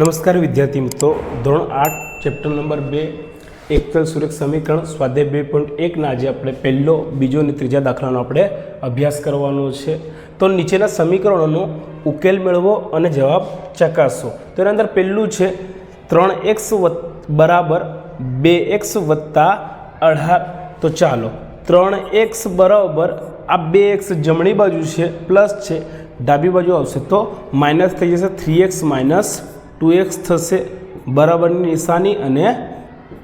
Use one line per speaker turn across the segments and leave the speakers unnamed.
નમસ્કાર વિદ્યાર્થી મિત્રો. ધોરણ આઠ ચેપ્ટર નંબર બે એકતલ સુરેખ સમીકરણ, સ્વાધ્યાય બે પોઈન્ટ એકના આજે આપણે પહેલો, બીજો અને ત્રીજા દાખલાનો આપણે અભ્યાસ કરવાનો છે. તો નીચેના સમીકરણોનો ઉકેલ મેળવો અને જવાબ ચકાસો. તો એના અંદર પહેલું છે, ત્રણ એક્સ બરાબર બે એક્સ વત્તા અઢાર. તો ચાલો, ત્રણ એક્સ બરાબર, આ બે એક્સ જમણી બાજુ છે, પ્લસ છે ડાબી બાજુ આવશે તો માઇનસ થઈ જશે three X minus two X થશે બરાબરની નિશાની અને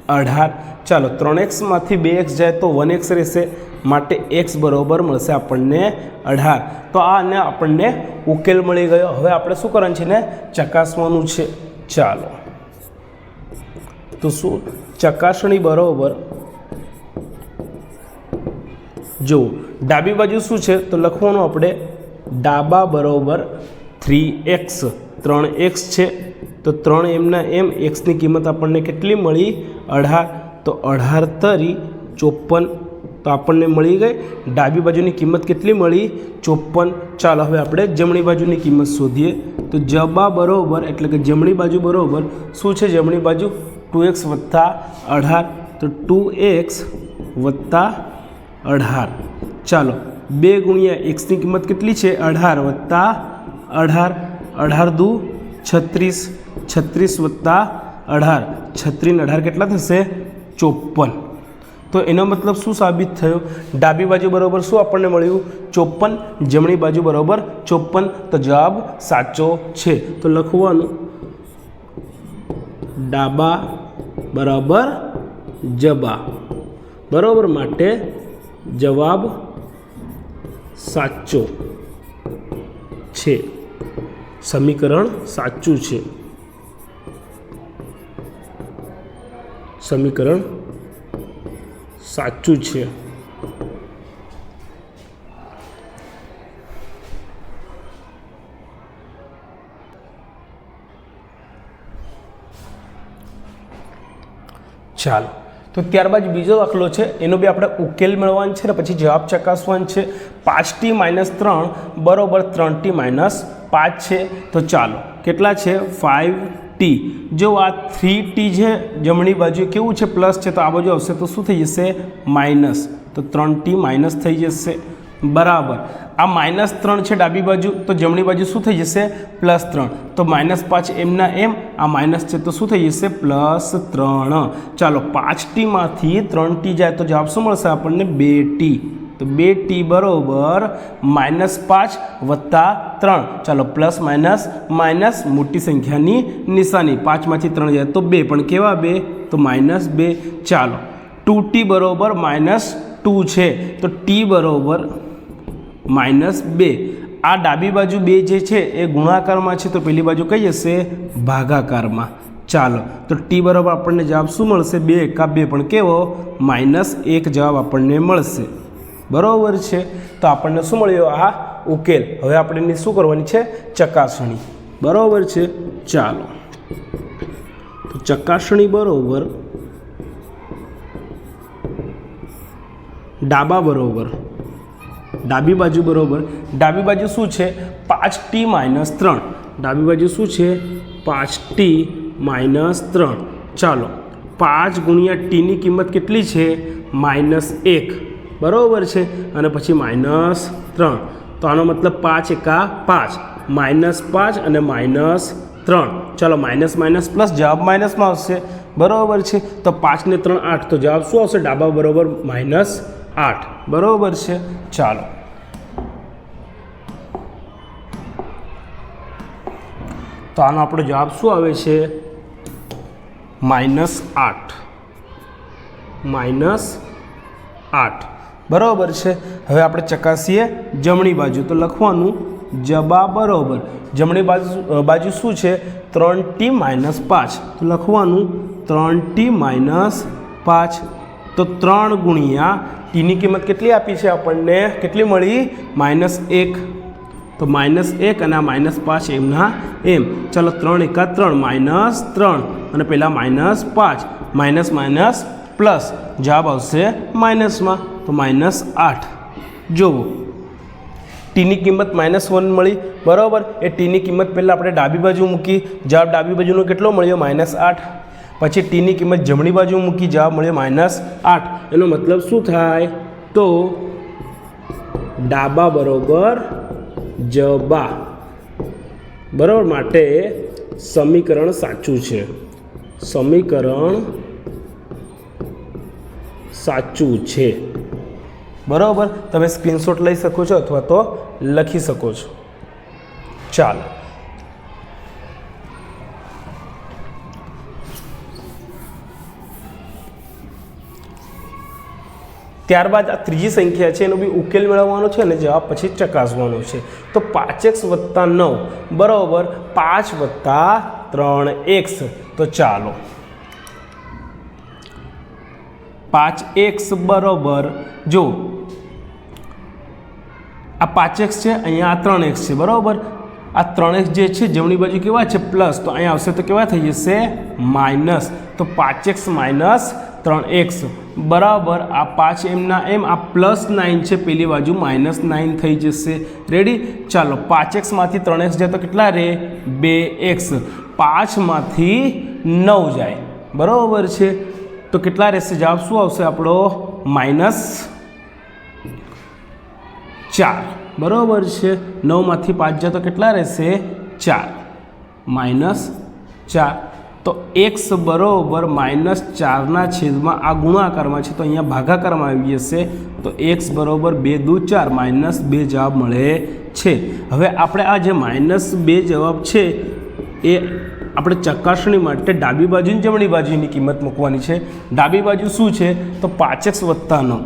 અઢાર. ચાલો, ત્રણ એક્સમાંથી બે એક્સ જાય તો વન એક્સ રહેશે. માટે એક્સ બરાબર મળશે આપણને અઢાર. તો આને આપણને ઉકેલ મળી ગયો. હવે આપણે શું કરવાનું છે ને? ચકાસવાનું છે. ચાલો. તો શું? ચકાસણી બરાબર. જો ડાબી બાજુ શું છે? તો લખવાનું આપણે ડાબા બરોબર થ્રી એક્સ ત્રણ એક્સ છે. તો ત્રણ એમના એમ એક્સની કિંમત આપણને કેટલી મળી? અઢાર. તો અઢાર તરી ચોપન. તો આપણને મળી ગઈ. ડાબી બાજુની કિંમત કેટલી મળી? ચોપન. ચાલો, હવે આપણે જમણી બાજુની કિંમત શોધીએ. તો જબા બરોબર, એટલે કે જમણી બાજુ બરોબર, શું છે જમણી બાજુ? ટુ એક્સ વત્તા અઢાર. તો ટુ એક્સ વત્તા અઢાર. ચાલો બે ગુણ્યા એક્સની કિંમત કેટલી છે? અઢાર વત્તા અઢાર અઢાર દુ, છત્રીસ છત્રીસ વત્તા અઢાર. છત્રીસ અઢાર કેટલા થશે? ચોપન. તો એનો મતલબ શું સાબિત થયો? ડાબી બાજુ બરાબર શું આપણને મળ્યું? ચોપન. જમણી બાજુ બરાબર ચોપન. તો જવાબ સાચો છે. તો લખવાનું. ડાબા બરાબર જબા. બરાબર માટે જવાબ સાચો છે. સમીકરણ સાચું છે. સમીકરણ સાચું છે. ચાલો. તો ત્યારબાદ બીજો દાખલો છે, એનો બી આપણે ઉકેલ મેળવવાનો છે ને પછી જવાબ ચકાસવાનો છે. પાંચ ટી માઇનસ ત્રણ બરોબર ત્રણ ટી માઇનસ પાંચ છે. તો ચાલો, કેટલા છે? Five T. જો આ થ્રી ટી છે, જમણી બાજુ કેવું છે? પ્લસ છે, તો આ બાજુ આવશે, તો શું થઈ જશે? માઇનસ. તો ત્રણ ટી માઇનસ થઈ જશે. બરાબર. આ માઇનસ ત્રણ છે ડાબી બાજુ, તો જમણી બાજુ શું થઈ જશે? પ્લસ ત્રણ. તો માઇનસ પાંચ એમના એમ, આ માઇનસ છે તો શું થઈ જશે? પ્લસ ત્રણ. ચાલો, પાંચ ટીમાંથી ત્રણ ટી જાય તો જવાબ શું મળશે આપણને? બે ટી. તો બે ટી બરોબર માઇનસ પાંચ વત્તા ત્રણ. ચાલો, પ્લસ માઇનસ માઇનસ મોટી સંખ્યાની નિશાની. પાંચમાંથી ત્રણ જાય તો બે. પણ કેવા બે? તો માઇનસ બે. ચાલો, ટુ ટી બરોબર માઇનસ ટુ છે. તો ટી બરોબર માઇનસ બે. આ ડાબી બાજુ બે જે છે, એ ગુણાકારમાં છે, તો પેલી બાજુ કઈ હશે? ભાગાકારમાં. ચાલો, તો ટી બરાબર આપણને જવાબ શું મળશે? બે એકા બે. પણ કેવો? માઇનસ એક જવાબ આપણને મળશે. બરાબર છે? તો આપણને શું મળ્યો આ? ઉકેલ. હવે આપણે એની શું કરવાની છે? ચકાસણી. બરાબર છે? ચાલો. તો ચકાસણી બરાબર. ડાબા બરોબર. ડાબી બાજુ બરોબર. ડાબી બાજુ શું છે? પાંચ ટી માઇનસ ત્રણ. ડાબી બાજુ શું છે? પાંચ ટી માઇનસ ત્રણ. ચાલો, પાંચ ગુણ્યા ટીની કિંમત કેટલી છે? માઇનસ એક. બરાબર છે? અને પછી માઇનસ ત્રણ. તો આનો મતલબ પાંચ એકા પાંચ. માઇનસ પાંચ અને માઇનસ ત્રણ. ચાલો, માઇનસ માઇનસ પ્લસ જવાબ માઇનસમાં આવશે. બરાબર છે? તો પાંચને ત્રણ આઠ. તો જવાબ શું આવશે? ડાબા બરાબર માઇનસ આઠ. બરાબર છે? ચાલો. તો આનો આપણો જવાબ શું આવે છે? માઇનસ આઠ. માઇનસ આઠ. બરાબર છે? હવે આપણે ચકાસીએ જમણી બાજુ. તો લખવાનું જબા બરોબર. જમણી બાજુ બાજુ શું છે? ત્રણ ટી માઇનસ પાંચ. તો લખવાનું ત્રણ ટી માઇનસ પાંચ. તો ત્રણ ગુણ્યા ટીની કિંમત કેટલી આપી છે આપણને? કેટલી મળી? માઇનસ એક. તો માઇનસ એક અને આ માઇનસ પાંચ એમના એમ. ચાલો ત્રણ એકા ત્રણ, માઇનસ ત્રણ. અને પહેલાં માઇનસ પાંચ. Minus minus plus. જવાબ આવશે માઇનસમાં. તો માઇનસ આઠ. જોવો. ટીની કિંમત માઇનસ વન મળી. બરાબર? એ ટીની કિંમત પહેલાં આપણે ડાબી બાજુ મૂકી. જવાબ ડાબી બાજુનો કેટલો મળ્યો? માઇનસ આઠ. પછી ટીની કિંમત જમણી બાજુ મૂકી જવાબ મળ્યો માઇનસ આઠ. એનો મતલબ શું થાય? તો ડાબા બરોબર જબા. બરાબર માટે સમીકરણ સાચું છે. સમીકરણ સાચું છે. બરાબર? તમે સ્ક્રીનશોટ લઈ શકો છો અથવા તો લખી શકો છો. ચાલો. ત્યારબાદ આ ત્રીજી સંખ્યા છે, એનો બી ઉકેલ મેળવવાનો છે અને જવાબ પછી ચકાસવાનો છે. તો પાંચ એક્સ વત્તા નવ, બરાબર, પાંચ વત્તા ત્રણ એક્સ. તો ચાલો. પાંચ એક્સ બરાબર, જો, આ પાંચ એક્સ છે, અહીંયા આ ત્રણ એક્સ છે, બરાબર? આ ત્રણ એક્સ જે છે, જમણી બાજુ કેવા છે? પ્લસ. તો અહીંયા આવશે તો કેવા થઈ જશે? માઇનસ. તો પાંચ એક્સ માઇનસ ત્રણ એક્સ બરાબર આ પાંચ એમના એમ, આ પ્લસ નાઇન છે, પેલી બાજુ માઇનસ નાઇન થઈ જશે. રેડી ચાલો, પાંચ એક્સમાંથી ત્રણ એક્સ જાય તો કેટલા રહે? બે એક્સ. પાંચમાંથી નવ જાય. બરાબર છે? તો કેટલા રહેશે? જવાબ શું આવશે આપણો? માઇનસ ચાર. બરાબર છે? નવમાંથી પાંચ જાય તો કેટલા રહેશે? ચાર. માઇનસ ચાર. તો એક્સ બરોબર માઇનસ ચારના છેદમાં આ ગુણાકારમાં છે, તો અહીંયા ભાગાકારમાં આવી જશે, તો એક્સ બરોબર બે દુ ચાર માઇનસ બે જવાબ મળે છે. હવે આપણે આ જે માઇનસ બે જવાબ છે, એ આપણે ચકાસણી માટે ડાબી બાજુ અને જમણી બાજુની કિંમત મૂકવાની છે. ડાબી બાજુ શું છે, તો પાંચ એક્સ વત્તા નવ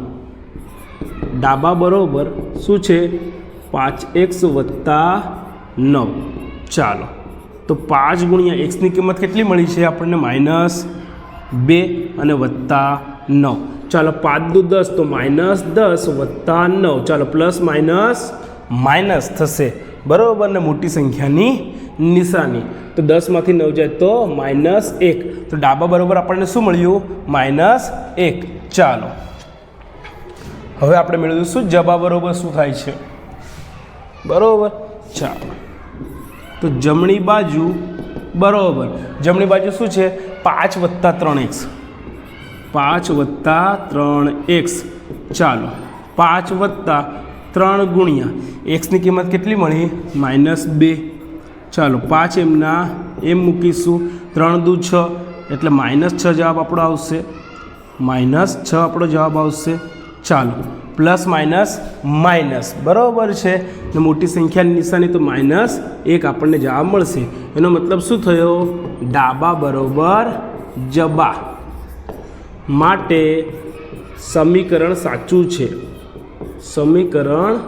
ડાબા બરોબર શું છે, પાંચ એક્સ વત્તા નવ. ચાલો. તો પાંચ ગુણ્યા એક્સની કિંમત કેટલી મળી છે આપણને માઇનસ બે અને વત્તા નવ. ચાલો પાંચ દુ દસ તો માઇનસ દસ વત્તા નવ. ચાલો પ્લસ માઇનસ માઇનસ થશે. બરાબર ને મોટી સંખ્યાની નિશાની. તો દસમાંથી નવ જાય તો માઇનસ એક. તો ડાબા બરાબર આપણને શું મળ્યું? માઇનસ એક. ચાલો. હવે આપણે મેળવીશું જબા બરોબર શું થાય છે? બરોબર? ચાલો. તો જમણી બાજુ, બરોબર. જમણી બાજુ શું છે? પાંચ વત્તા ત્રણ એક્સ. પાંચ વત્તા ત્રણ એક્સ. ચાલો, પાંચ વત્તા ત્રણ ગુણ્યા. એક્સની કિંમત કેટલી મળી? માઇનસ બે. ચાલો, પાંચ એમના એમ મૂકીશું. ત્રણ દુ છ, એટલે માઇનસ છ જવાબ આપણો આવશે. માઇનસ છ આપણો જવાબ આવશે. ચાલો પ્લસ માઇનસ માઇનસ. બરાબર છે? ને મોટી સંખ્યાની નિશાની તો માઇનસ એક આપણને જવાબ મળશે. એનો મતલબ શું થયો? ડાબા બરોબર જબા. માટે સમીકરણ સાચું છે. સમીકરણ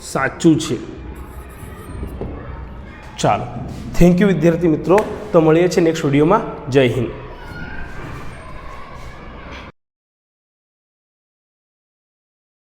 સાચું છે. ચાલો. થેન્ક યુ વિદ્યાર્થી મિત્રો. તો મળીએ છીએ નેક્સ્ટ વિડીયોમાં જય હિન્દ.